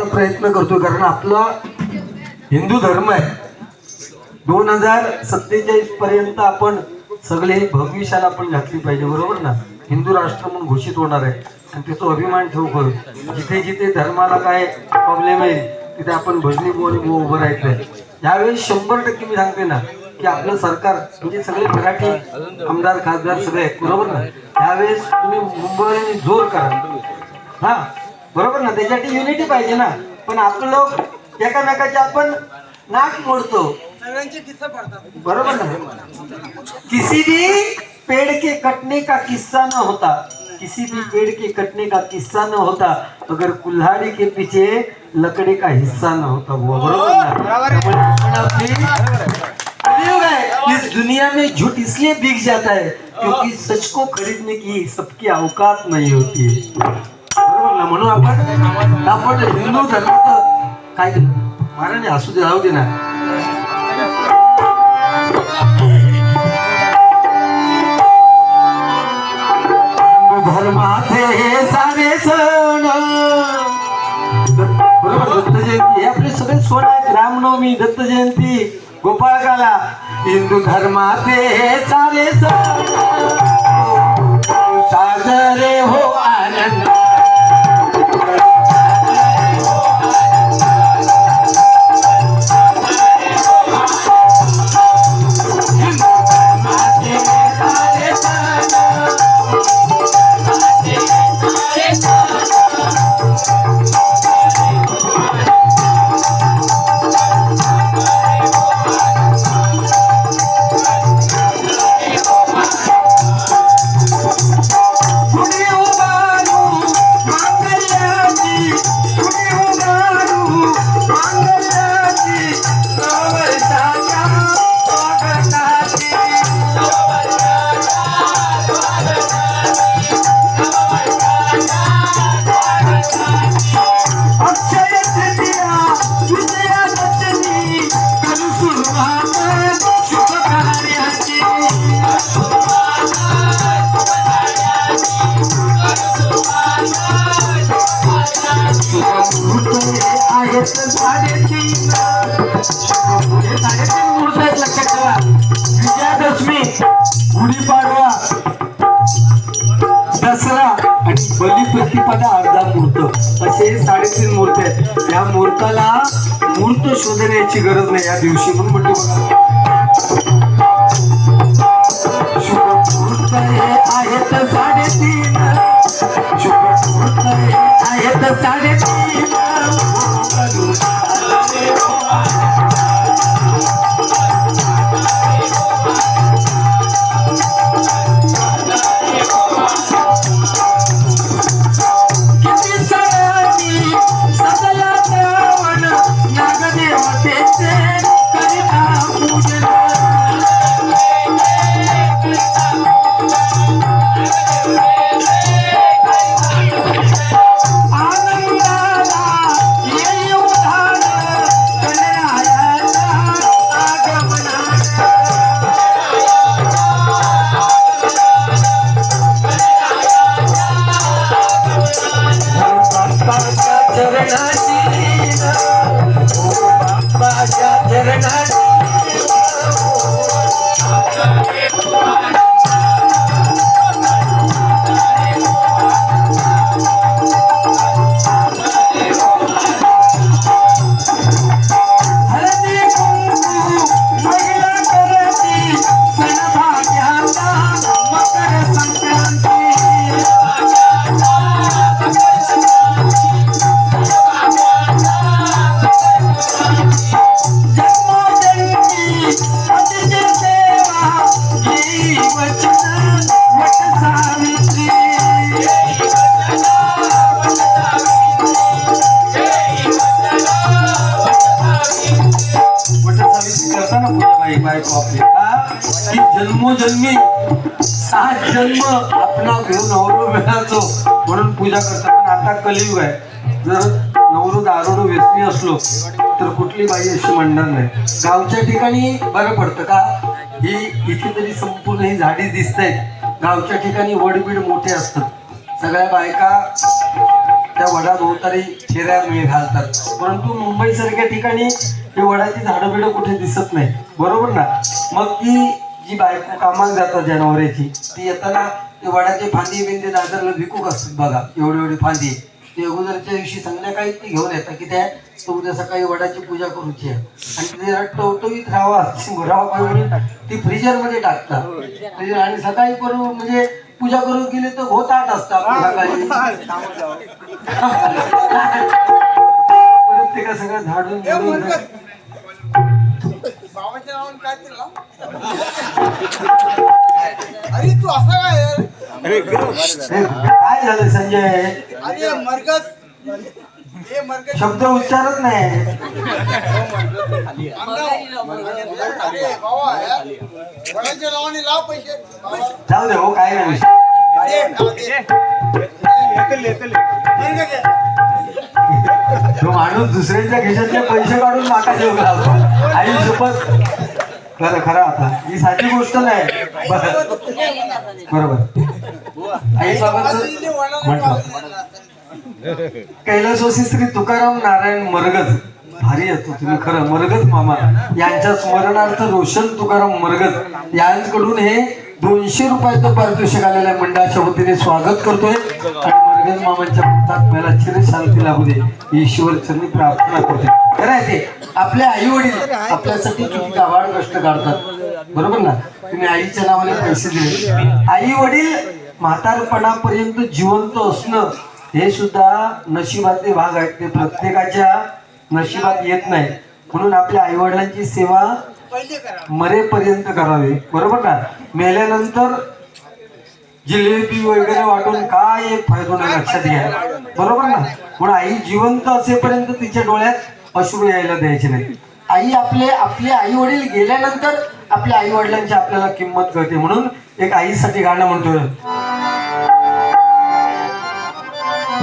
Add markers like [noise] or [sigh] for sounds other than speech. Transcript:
तर प्रयत्न करतो कारण आपला हिंदू धर्म आहे. दोन हजार सत्तेचाळीस पर्यंत आपण सगळे भविष्याला आपण घातली पाहिजे बरोबर ना? हिंदू राष्ट्र म्हणून घोषित होणार आहे. आणि त्याचा अभिमान ठेवू करू जिथे जिथे धर्माला काय प्रॉब्लेम आहे तिथे आपण भजनी बोल उभं राहायचं आहे यावेळेस शंभर टक्के मी सांगते ना की आपलं सरकार म्हणजे सगळे मराठी आमदार खासदार सगळे आहेत बरोबर ना? त्यावेळेस तुम्ही मुंबईने जोर करा. हा. बरोबर ना? त्याच्यासाठी युनिटी पाहिजे ना? पण आपलं लोक एकामेकाचे आपण नाक मोडतो. बरोबर ना? किसी भी पेड़ के कटने का किस्सा न होता किसी भी पेड़ के कटने का किस्सा न होता अगर कुल्हाड़ी के पीछे लकड़ी का हिस्सा न होता वो बरोबर ना? इस दुनिया में झूठ इसलिए बिक जाता है क्योंकि सच को खरीदने की सबकी औकात नहीं होती है। ना म्हणून आपण आपण हिंदू धर्माचं काय केलं? महाराज असू दे राहू दे ना. धर्माचे हे सारे सण. बरोबर दत्त जयंती. हे आपले सगळे सण आहेत. रामनवमी दत्त जयंती गोपाळकाला. हिंदू धर्माचे हे सारे सण. साजरे हो आनंद. आहेत साडेतीन साडेतीन. मुहूर्त आहेत लक्षात ठेवा विजयादशमी गुढीपाडवा दसरा आणि बलिप्रतिपदा अर्धा मुहूर्त असे साडेतीन मुहूर्त आहेत या मुहूर्ताला मूर्त शोधण्याची गरज नाही या दिवशी म्हणून म्हणतो बघा शुभ मुहूर्त हे आहेत साडेतीन शुभ मुहूर्त हे आहेत साडे Thank. सावित्री करताना बाई बायको आपली का? की जन्मोजन्मी. सात जन्म आपला घेऊन नवरो मिळायचो म्हणून पूजा करतात. पण आता कलियुग आहे. जर नवरो दारोडो व्यसनी असलो तर कुठली बाई अशी म्हणणार नाही. गावच्या ठिकाणी बरं पडतं का? ही इथे तरी संपूर्ण ही झाडी दिसत आहेत गावच्या ठिकाणी वडबीड मोठे असतात. सगळ्या बायका त्या वडाभोवताली फेऱ्या मिळ घालतात. परंतु मुंबईसारख्या ठिकाणी ते वडाची झाडं बिडं कुठे दिसत नाही. बरोबर ना? मग ती जी बायको कामाला जातात जनावरांची ती येताना ते वडाचे फांदी बिंदी दादरला विकूक असतात बघा. एवढी एवढी फांदी. ते अगोदरच्या दिवशी संध्याकाळी ते घेऊन येतात की त्या तो उद्या सकाळी वडाची पूजा करूची आहे. आणि ते जरा टवटवीत राहावा राहावा म्हणून ती फ्रीजरमध्ये टाकतात. फ्रीजर आणि सकाळी करू म्हणजे पूजा करू गेले तर घोताट असतात सकाळी [laughs] परत ते का सगळं झाडून बाबाच्या नावाने काय. अरे तू असा काय? हे, काय झालं संजय अरे मरगत हे मरगत शब्द उच्चारत नाही अरे बाबा यार वडाच्या नावाने लाव पैसे जाऊ दे हो काय नाही विषय. दे, लाव, दे. मरगत आहे. तो माणूस दुसऱ्यांच्या खिशातले पैसे काढून नाका देऊ लागतो आई शपथ खरं खरं आता. ही साधी गोष्ट नाही. बरोबर. आई बाबांचं म्हटलं. कैलासवासी श्री तुकाराम नारायण मरगज भारी येतो तुम्ही खरं. मरगज मामा. यांच्या स्मरणार्थ रोशन तुकाराम मरगज यांकडून हे दोनशे रुपयाचं पारितोषिक आलेल्या मंडळाच्या वतीने स्वागत करतोय. आणि मामांच्या भक्तात चिर लागू दे. ईश्वर चरणी प्रार्थना करते. खरं आहे ते. आपले आई वडील आपल्यासाठी किती गावाड कष्ट काढतात. बरोबर ना? तुम्ही आईच्या नावाने पैसे दिले. आई वडील म्हातारपणापर्यंत जिवंत असणं हे सुद्धा नशिबातले भाग आहेत. ते प्रत्येकाच्या नशिबात येत नाही. म्हणून आपल्या आई वडिलांची सेवा मरेपर्यंत करावी. बरोबर ना? मेल्यानंतर जिलेबी वगैरे वाटून काय एक फायदा नाही लक्षात घ्या. बरोबर ना? म्हणून आई जिवंत असेपर्यंत तिच्या डोळ्यात अश्रू यायला द्यायचे नाही. आई आपले आपले आई वडील गेल्यानंतर आपल्या आई वडिलांची आपल्याला किंमत कळते. म्हणून एक आईसाठी गाणं म्हणतोय.